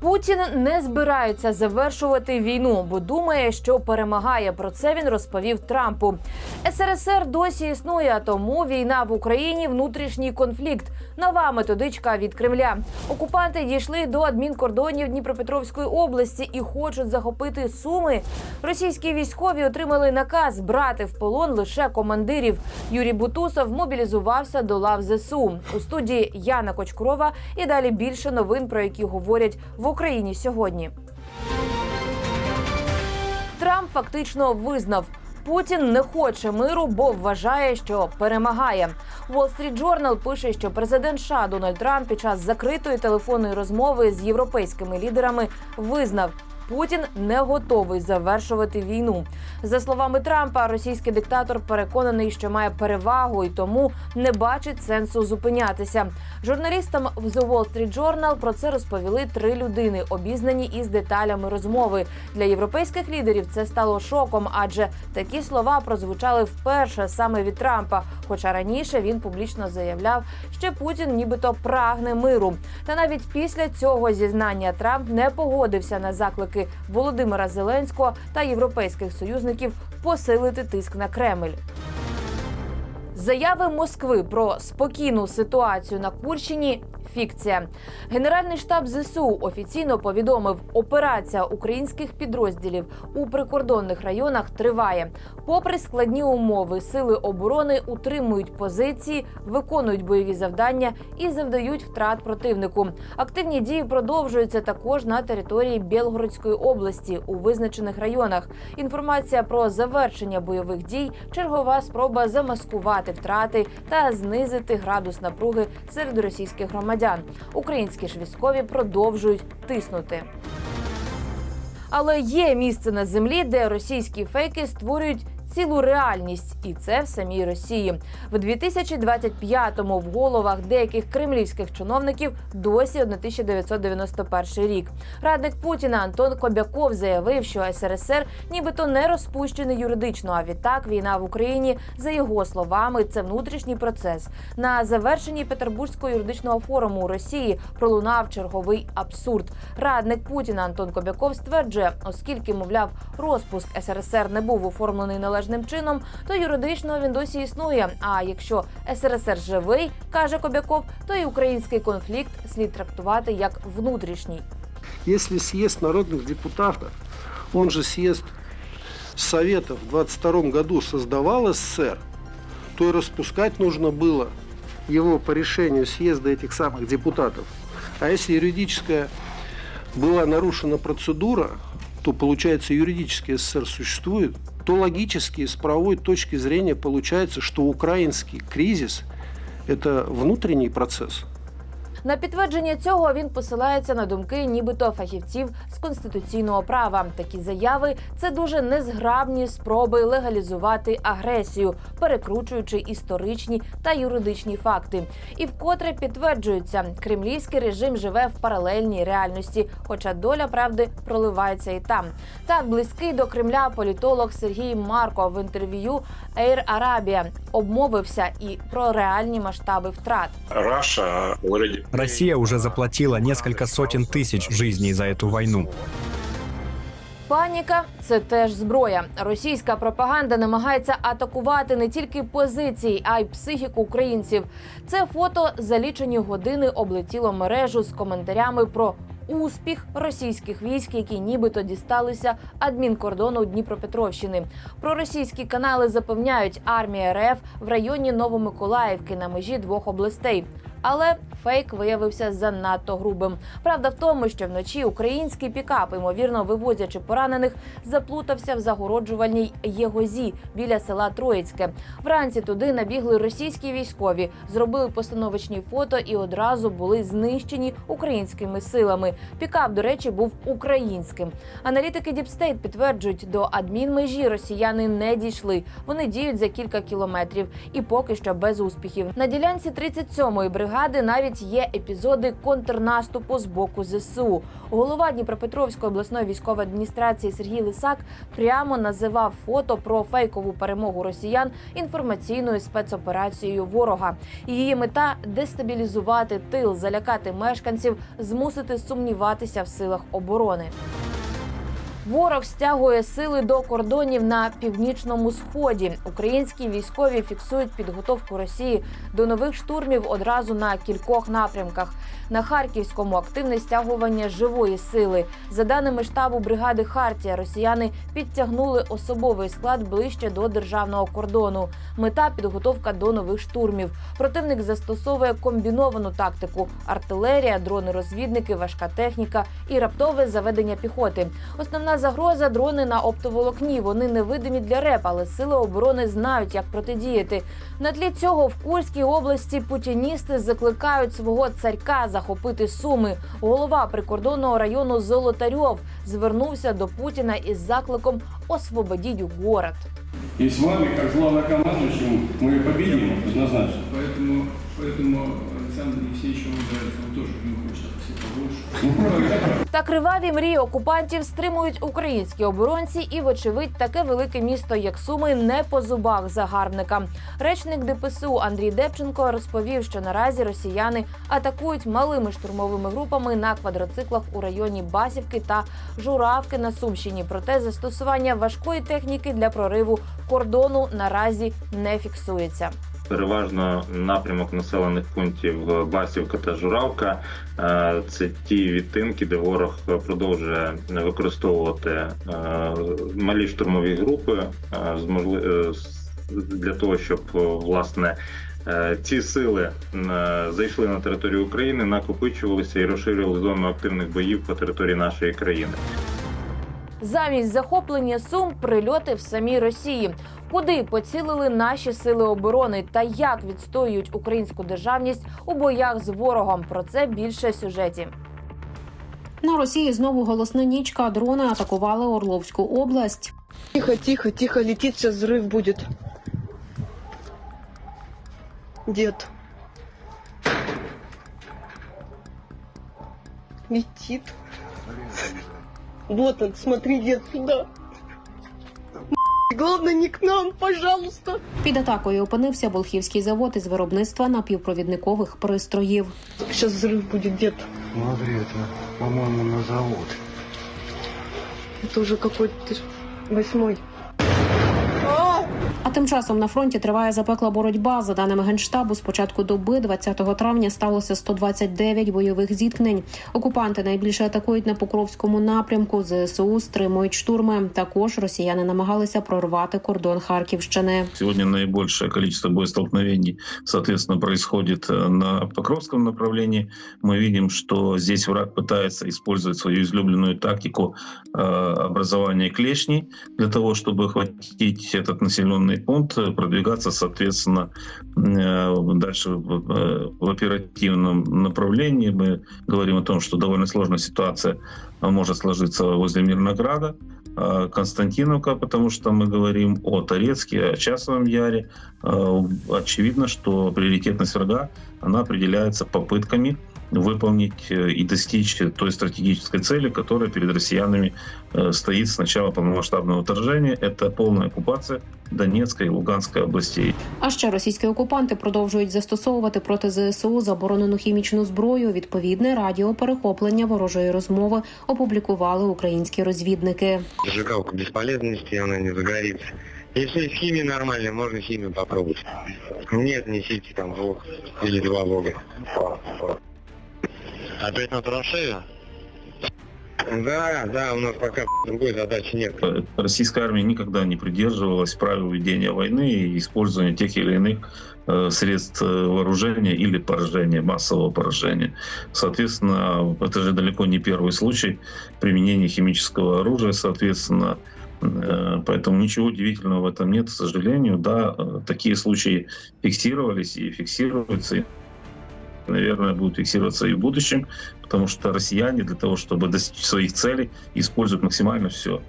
Путін не збирається завершувати війну, бо думає, що перемагає. Про це він розповів Трампу. СРСР досі існує, тому війна в Україні внутрішній конфлікт. Нова методичка від Кремля. Окупанти дійшли до адмінкордонів Дніпропетровської області і хочуть захопити суми. Російські військові отримали наказ брати в полон лише командирів. Юрій Бутусов мобілізувався до лав ЗСУ. У студії Яна Кочкурова і далі більше новин, про які говорять в Україні сьогодні. Трамп фактично визнав. Путін не хоче миру, бо вважає, що перемагає. Wall Street Journal пише, що президент США Дональд Трамп під час закритої телефонної розмови з європейськими лідерами визнав. Путін не готовий завершувати війну. За словами Трампа, російський диктатор переконаний, що має перевагу і тому не бачить сенсу зупинятися. Журналістам в The Wall Street Journal про це розповіли три людини, обізнані із деталями розмови. Для європейських лідерів це стало шоком, адже такі слова прозвучали вперше саме від Трампа. Хоча раніше він публічно заявляв, що Путін нібито прагне миру. Та навіть після цього зізнання Трамп не погодився на заклики Володимира Зеленського та європейських союзників посилити тиск на Кремль. Заяви Москви про спокійну ситуацію на Курщині. Фікція Генеральний штаб ЗСУ офіційно повідомив, операція українських підрозділів у прикордонних районах триває. Попри складні умови, сили оборони утримують позиції, виконують бойові завдання і завдають втрат противнику. Активні дії продовжуються також на території Білгородської області у визначених районах. Інформація про завершення бойових дій, чергова спроба замаскувати втрати та знизити градус напруги серед російських громадян. Українські ж військові продовжують тиснути. Але є місце на землі, де російські фейки створюють цілу реальність, і це в самій Росії. В 2025-му в головах деяких кремлівських чиновників досі 1991 рік. Радник Путіна Антон Кобяков заявив, що СРСР нібито не розпущений юридично. А відтак війна в Україні, за його словами, це внутрішній процес. На завершенні Петербурзького юридичного форуму у Росії пролунав черговий абсурд. Радник Путіна Антон Кобяков стверджує, оскільки, мовляв, розпуск СРСР не був оформлений належним чином, то юридично він досі існує. А якщо СРСР живий, каже Кобяков, то і український конфлікт слід трактувати як внутрішній. Если съезд народных депутатов, он же съезд Советов в 22 году создавал СССР, то и распускать нужно было его по решению съезда этих самых депутатов. А если юридическая была нарушена процедура, то получается юридически СССР существует, то логически с правовой точки зрения получается, что украинский кризис – это внутренний процесс – На підтвердження цього він посилається на думки, нібито фахівців з конституційного права. Такі заяви це дуже незграбні спроби легалізувати агресію, перекручуючи історичні та юридичні факти. І вкотре підтверджується, кремлівський режим живе в паралельній реальності, хоча доля правди проливається і там. Так близький до Кремля політолог Сергій Марко в інтерв'ю Air Arabia обмовився і про реальні масштаби втрат. Already Россия уже заплатила несколько сотен тысяч жизней за эту войну. Паніка це теж зброя. Російська пропаганда намагається атакувати не тільки позиції, а й психіку українців. Це фото за лічені години облетіло мережу з коментарями про успіх російських військ, які нібито дісталися адмінкордону Дніпропетровщини. Проросійські канали запевняють, армія РФ в районі Новомиколаївки на межі двох областей. Але фейк виявився занадто грубим. Правда в тому, що вночі український пікап, ймовірно вивозячи поранених, заплутався в загороджувальній Єгозі біля села Троїцьке. Вранці туди набігли російські військові, зробили постановочні фото і одразу були знищені українськими силами. Пікап, до речі, був українським. Аналітики Діпстейт підтверджують, до адмінмежі росіяни не дійшли. Вони діють за кілька кілометрів і поки що без успіхів. На ділянці 37-ї бригади бригади навіть є епізоди контрнаступу з боку ЗСУ. Голова Дніпропетровської обласної військової адміністрації Сергій Лисак прямо називав фото про фейкову перемогу росіян інформаційною спецоперацією ворога. Її мета дестабілізувати тил, залякати мешканців, змусити сумніватися в силах оборони. Ворог стягує сили до кордонів на північному сході. Українські військові фіксують підготовку Росії до нових штурмів одразу на кількох напрямках. На харківському активне стягування живої сили. За даними штабу бригади Хартія, росіяни підтягнули особовий склад ближче до державного кордону. Мета підготовка до нових штурмів. Противник застосовує комбіновану тактику: артилерія, дрони-розвідники, важка техніка і раптове заведення піхоти. Основна загроза дрони на оптоволокні. Вони невидимі для РЕП, але сили оборони знають, як протидіяти. На тлі цього в Курській області путіністи закликають свого царька захопити суми. Голова прикордонного району Золотарьов звернувся до Путіна із закликом освободіть город. И с вами, как главнокомандующим, мы победим однозначно. Поэтому, поэтому Александр Евсеевич ему нравится, он к хочет побольше. Та криваві мрії окупантів стримують українські оборонці, і, вочевидь, таке велике місто, як Суми, не по зубах загарбникам. Речник ДПСУ Андрій Депченко розповів, що наразі росіяни атакують малими штурмовими групами на квадроциклах у районі Басівки та Журавки на Сумщині. Проте застосування важкої техніки для прориву кордону наразі не фіксується. Переважно напрямок населених пунктів Басівка та Журавка е, це ті відтинки, де ворог продовжує використовувати е, малі штурмові групи е, е, для того, щоб е, власне е, ці сили е, зайшли на територію України, накопичувалися і розширювали зону активних боїв по території нашої країни. Замість захоплення сум прильоти в самій Росії. Куди поцілили наші сили оборони та як відстоюють українську державність у боях з ворогом? Про це більше в сюжеті. На Росії знову голосна нічка. Дрони атакували Орловську область. Тихо, тихо, тихо, летит, сейчас взрыв будет. Дед. Летит. Вот он, смотри, дед, сюда. Главное, не к нам, пожалуйста. Під атакою опинився Болхівський завод із виробництва напівпровідникових пристроїв. Сейчас взрыв будет, дед. Смотри, это, по-моему, на завод. Это уже какой-то восьмой. А тим часом на фронті триває запекла боротьба. За даними генштабу, з початку доби, 20 травня, сталося 129 бойових зіткнень. Окупанти найбільше атакують на Покровському напрямку. ЗСУ стримують штурми. Також росіяни намагалися прорвати кордон Харківщини. Сегодня наибольшее количество боестолкновений, соответственно, происходит э, на Покровском направлении. Мы видим, что здесь враг пытается использовать свою излюбленную тактику э, образования клешней для того, чтобы охватить этот населенный пункт, э, продвигаться, соответственно, э, дальше э, в оперативном направлении. Мы говорим о том, что довольно сложная ситуация может сложиться возле Мирнограда. Константиновка, потому что мы говорим о Торецке, о Часовом Яре. Очевидно, что приоритетность врага она определяется попытками выполнить и достичь той стратегической цели, которая перед россиянами стоит с начала полномасштабного вторжения. Это полная оккупация Донецкой и Луганской областей. А ще російські окупанти продовжують застосовувати проти ЗСУ заборонену хімічну зброю. Відповідне радіоперехоплення ворожої розмови опублікували українські розвідники. Зажигалка бесполезности, она не загорится. Если с химией нормально, можно химию попробовать. Нет, несите там вог или два вога. Опять на траншею? Да, да, у нас пока другой задачи нет. Э, Российская армия никогда не придерживалась правил ведения войны и использования тех или иных э, средств э, вооружения или поражения, массового поражения. Соответственно, это же далеко не первый случай применения химического оружия, соответственно, Поэтому ничего удивительного в этом нет, к сожалению. Да, такие случаи фиксировались и фиксируются. наверное, будет фиксироваться и в будущем, потому что россияне для того, чтобы достичь своих целей, используют максимально все,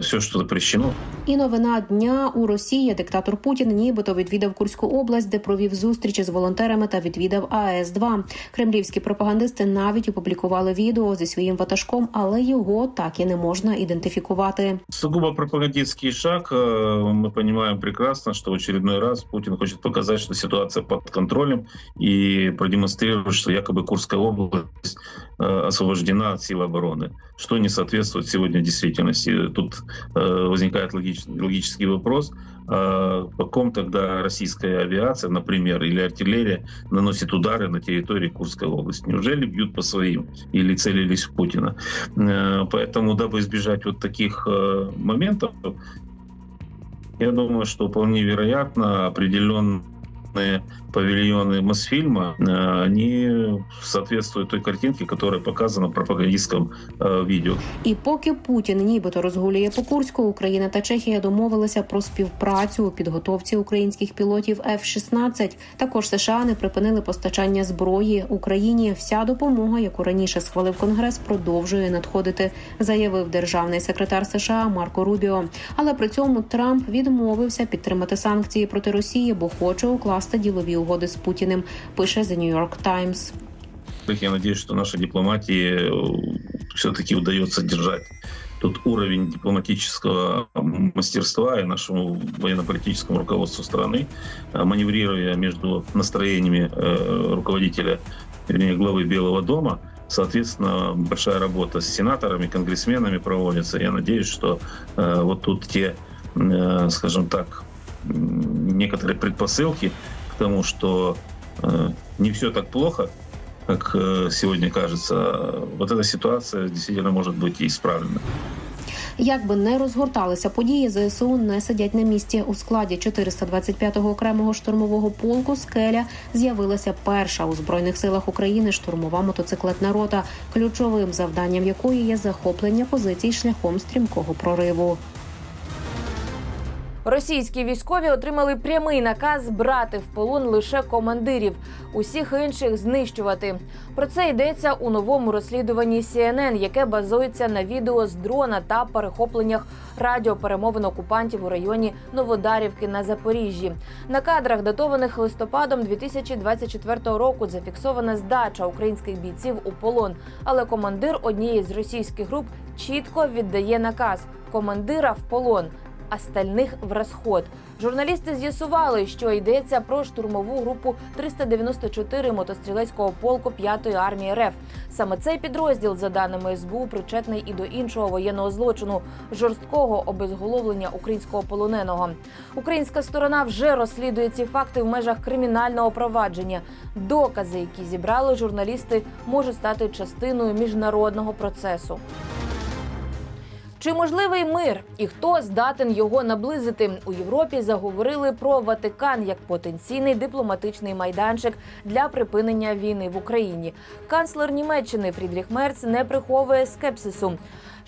все, что запрещено. І новина дня у Росії диктатор Путін нібито відвідав Курську область, де провів зустрічі з волонтерами та відвідав АЕС 2 Кремлівські пропагандисти навіть опублікували відео зі своїм ватажком, але його так і не можна ідентифікувати. Сугубо пропагандистский шаг. Э, Мы понимаем прекрасно, что в очередной раз Путин хочет показать, что ситуация под контролем и продемонстрировать, что якобы Курская область э, освобождена от сил обороны, что не соответствует сегодня действительности. Тут э, возникает логич- логический вопрос, а по ком тогда российская авиация, например, или артиллерия наносит удары на территории Курской области? Неужели бьют по своим или целились в Путина? Э, Поэтому, дабы избежать вот таких э, моментов, я думаю, что вполне вероятно определенные павильоны Мосфильма, э, они соответствуют той картинке, которая показана в пропагандистском э, видео. І поки Путін нібито розгулює по Курську, Україна та Чехія домовилися про співпрацю у підготовці українських пілотів F-16. Також США не припинили постачання зброї Україні. Вся допомога, яку раніше схвалив Конгрес, продовжує надходити, заявив державний секретар США Марко Рубіо. Але при цьому Трамп відмовився підтримати санкції проти Росії, бо хоче укласти ділові угоди з Путіним. Пише The New York Times. Я надеюсь, что нашей дипломатии все-таки удается держать тот уровень дипломатического мастерства и нашему военно-политическому руководству страны, э, маневрируя между настроениями э, руководителя, вернее, главы Белого дома, Соответственно, большая работа с сенаторами, конгрессменами проводится. Я надеюсь, что э, вот тут те, э, скажем так, м, некоторые предпосылки к тому, что э, не все так плохо, как э, сегодня кажется. Вот эта ситуация действительно может быть и исправлена. Як би не розгорталися події, ЗСУ не сидять на місці. У складі 425-го окремого штурмового полку скеля з'явилася перша у збройних силах України штурмова мотоциклетна рота, ключовим завданням якої є захоплення позицій шляхом стрімкого прориву. Російські військові отримали прямий наказ брати в полон лише командирів, усіх інших знищувати. Про це йдеться у новому розслідуванні CNN, яке базується на відео з дрона та перехопленнях радіоперемовин окупантів у районі Новодарівки на Запоріжжі. На кадрах, датованих листопадом 2024 року, зафіксована здача українських бійців у полон. Але командир однієї з російських груп чітко віддає наказ командира в полон остальних в розход. Журналісти з'ясували, що йдеться про штурмову групу 394 мотострілецького полку 5-ї армії РФ. Саме цей підрозділ, за даними СБУ, причетний і до іншого воєнного злочину жорсткого обезголовлення українського полоненого. Українська сторона вже розслідує ці факти в межах кримінального провадження. Докази, які зібрали журналісти, можуть стати частиною міжнародного процесу. Чи можливий мир і хто здатен його наблизити у Європі? Заговорили про Ватикан як потенційний дипломатичний майданчик для припинення війни в Україні. Канцлер Німеччини Фрідріх Мерц не приховує скепсису.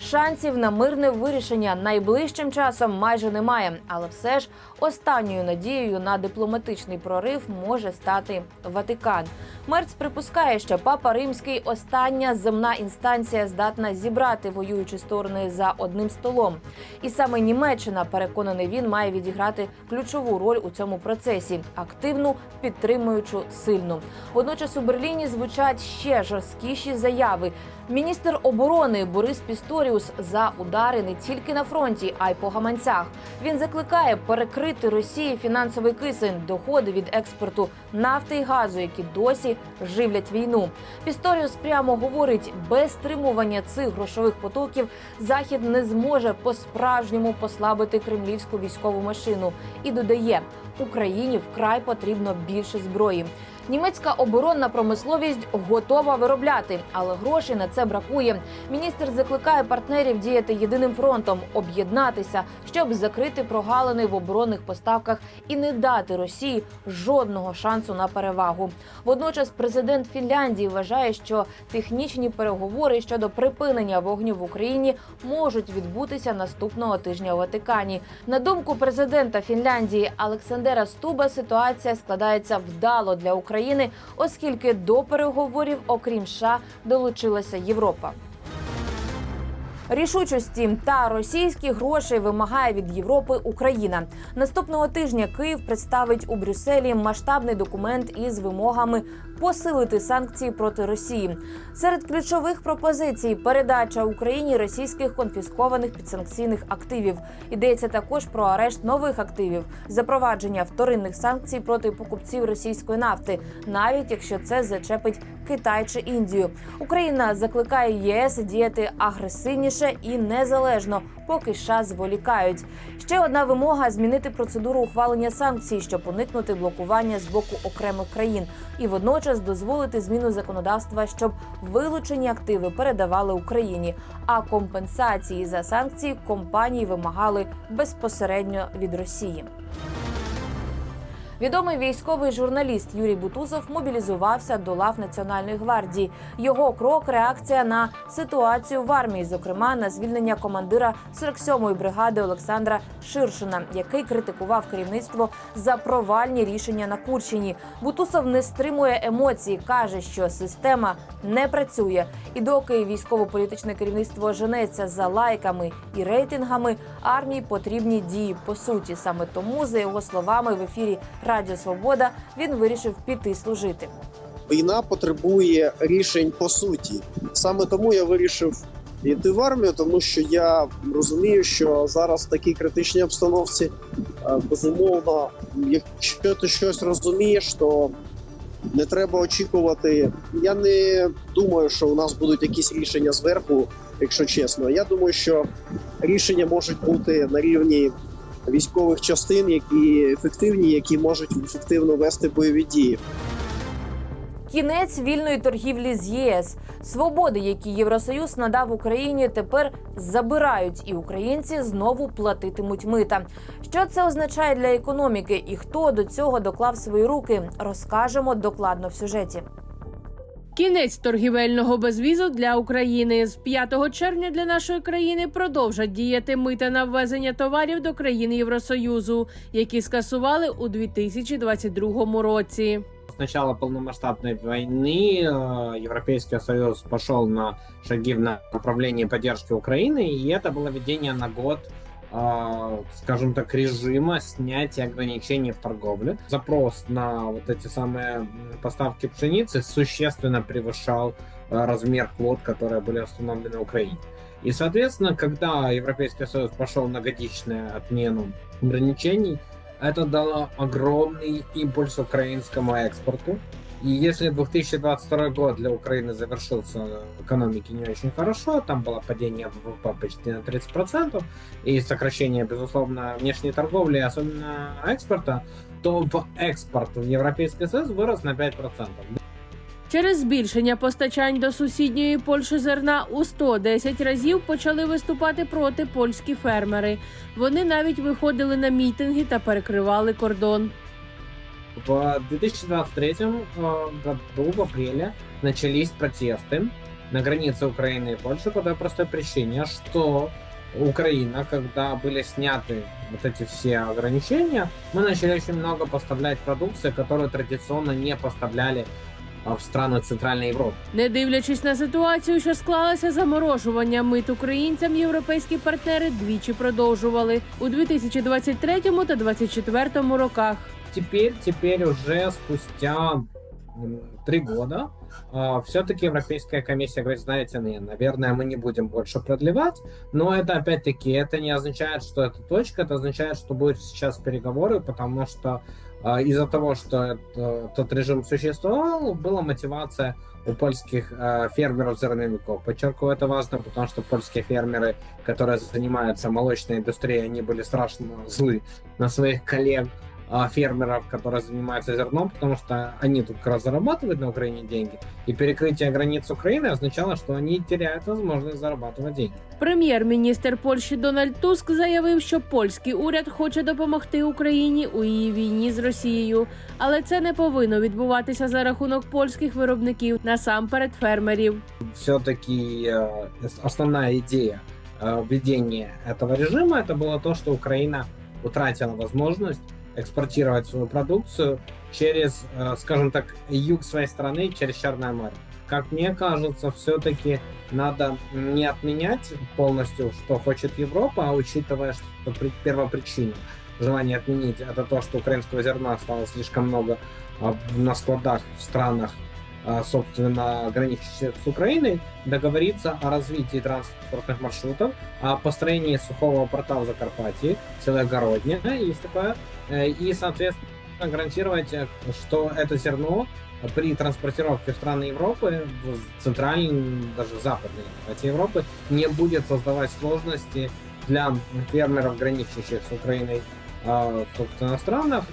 Шансів на мирне вирішення найближчим часом майже немає, але все ж останньою надією на дипломатичний прорив може стати Ватикан. Мерц припускає, що папа римський остання земна інстанція здатна зібрати воюючі сторони за одним столом. І саме Німеччина, переконаний він, має відіграти ключову роль у цьому процесі, активну, підтримуючу сильну. Водночас у Берліні звучать ще жорсткіші заяви. Міністр оборони Борис Пісторіус за удари не тільки на фронті, а й по гаманцях. Він закликає перекрити Росії фінансовий кисень, доходи від експорту нафти і газу, які досі живлять війну. Пісторіус прямо говорить, без стримування цих грошових потоків захід не зможе по-справжньому послабити кремлівську військову машину і додає, Україні вкрай потрібно більше зброї. Німецька оборонна промисловість готова виробляти, але грошей на це бракує. Міністр закликає партнерів діяти єдиним фронтом, об'єднатися, щоб закрити прогалини в оборонних поставках і не дати Росії жодного шансу на перевагу. Водночас, президент Фінляндії вважає, що технічні переговори щодо припинення вогню в Україні можуть відбутися наступного тижня у Ватикані. На думку президента Фінляндії Олександера Стуба, ситуація складається вдало для. України, оскільки до переговорів, окрім США, долучилася Європа. Рішучості та російські гроші вимагає від Європи Україна. Наступного тижня Київ представить у Брюсселі масштабний документ із вимогами посилити санкції проти Росії. Серед ключових пропозицій передача Україні російських конфіскованих підсанкційних активів. Йдеться також про арешт нових активів, запровадження вторинних санкцій проти покупців російської нафти, навіть якщо це зачепить Китай чи Індію. Україна закликає ЄС діяти агресивніше і незалежно, поки США зволікають. Ще одна вимога змінити процедуру ухвалення санкцій, щоб уникнути блокування з боку окремих країн, і водночас дозволити зміну законодавства, щоб вилучені активи передавали Україні. А компенсації за санкції компанії вимагали безпосередньо від Росії. Відомий військовий журналіст Юрій Бутузов мобілізувався до лав Національної гвардії. Його крок реакція на ситуацію в армії, зокрема на звільнення командира 47-ї бригади Олександра Ширшина, який критикував керівництво за провальні рішення на Курщині. Бутусов не стримує емоцій, каже, що система не працює. І доки військово-політичне керівництво женеться за лайками і рейтингами, армії потрібні дії по суті. Саме тому, за його словами, в ефірі Радіо Свобода він вирішив піти служити. Війна потребує рішень по суті. Саме тому я вирішив йти в армію, тому що я розумію, що зараз в такій критичній обстановці е, безумовно, якщо ти щось розумієш, то не треба очікувати. Я не думаю, що у нас будуть якісь рішення зверху, якщо чесно. Я думаю, що рішення можуть бути на рівні військових частин, які ефективні, які можуть ефективно вести бойові дії. Кінець вільної торгівлі з ЄС. Свободи, які Євросоюз надав Україні, тепер забирають, і українці знову платитимуть мита. Що це означає для економіки і хто до цього доклав свої руки, розкажемо докладно в сюжеті. Кінець торгівельного безвізу для України з 5 червня для нашої країни продовжать діяти мита на ввезення товарів до країн Євросоюзу, які скасували у 2022 році. С начала полномасштабной войны э, Европейский Союз пошел на шаги в направлении поддержки Украины, и это было введение на год э, скажем так, режима снятия ограничений в торговле. Запрос на вот эти самые поставки пшеницы существенно превышал э, размер квот, которые были установлены Украине. И, соответственно, когда Европейский Союз пошел на годичную отмену ограничений, это дало огромный импульс украинскому экспорту. И если 2022 год для Украины завершился в экономике не очень хорошо, там было падение ВВП почти на 30% и сокращение, безусловно, внешней торговли, особенно экспорта, то в экспорт в Европейский Союз вырос на 5%. Через збільшення постачань до сусідньої Польщі зерна у 110 разів почали виступати проти польські фермери. Вони навіть виходили на мітинги та перекривали кордон. В 2023 э, году, в апреле, начались протесты на границе Украины и Польши по той простой причине, что Украина, когда были сняты вот эти все ограничения, мы начали очень много поставлять продукции, которую традиционно не поставляли а, в страны Центральной Европы. Не дивлячись на ситуацію, що склалася заморожування мит українцям, європейські партнери двічі продовжували у 2023 та 2024 роках. Теперь, теперь уже спустя три года все-таки Европейская комиссия говорит, знаете, наверное, мы не будем больше продлевать, но это опять-таки, это не означает, что это точка, это означает, что будут сейчас переговоры, потому что а, из-за того, что это- тот режим существовал, была мотивация у польских э, фермеров-зерновиков. Подчеркиваю, это важно, потому что польские фермеры, которые занимаются молочной индустрией, они были страшно злы на своих коллег а, фермеров, которые занимаются зерном, потому что они тут как раз зарабатывают на Украине деньги. И перекрытие границ Украины означало, что они теряют возможность зарабатывать деньги. Прем'єр-міністр Польщі Дональд Туск заявив, що польський уряд хоче допомогти Україні у її війні з Росією, але це не повинно відбуватися за рахунок польських виробників насамперед фермерів. Все-таки э, основная идея э, введения этого режима это было то, что Украина утратила возможность экспортировать свою продукцию через, э, скажем так, юг своей страны, через Черное море. Как мне кажется, все-таки надо не отменять полностью, что хочет Европа, а учитывая, что при- первопричина желания отменить это то, что украинского зерна осталось слишком много а, на складах в странах, собственно, граничащих с Украиной, договориться о развитии транспортных маршрутов, о построении сухого порта в Закарпатье, Целогородня, есть такое, э, и, соответственно, гарантировать, э, что это зерно при транспортировке в страны Европы, в центральной, даже западной части Европы, не будет создавать сложности для фермеров, граничащих с Украиной, а, собственно, странах,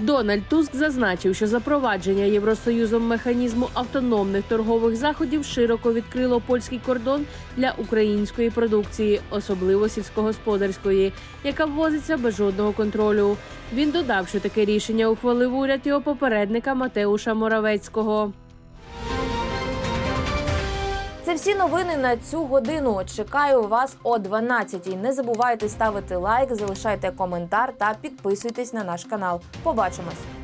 Дональд Туск зазначив, що запровадження Євросоюзом механізму автономних торгових заходів широко відкрило польський кордон для української продукції, особливо сільськогосподарської, яка ввозиться без жодного контролю. Він додав, що таке рішення ухвалив уряд його попередника Матеуша Моравецького. Це всі новини на цю годину. Чекаю вас о 12-й. Не забувайте ставити лайк, залишайте коментар та підписуйтесь на наш канал. Побачимось.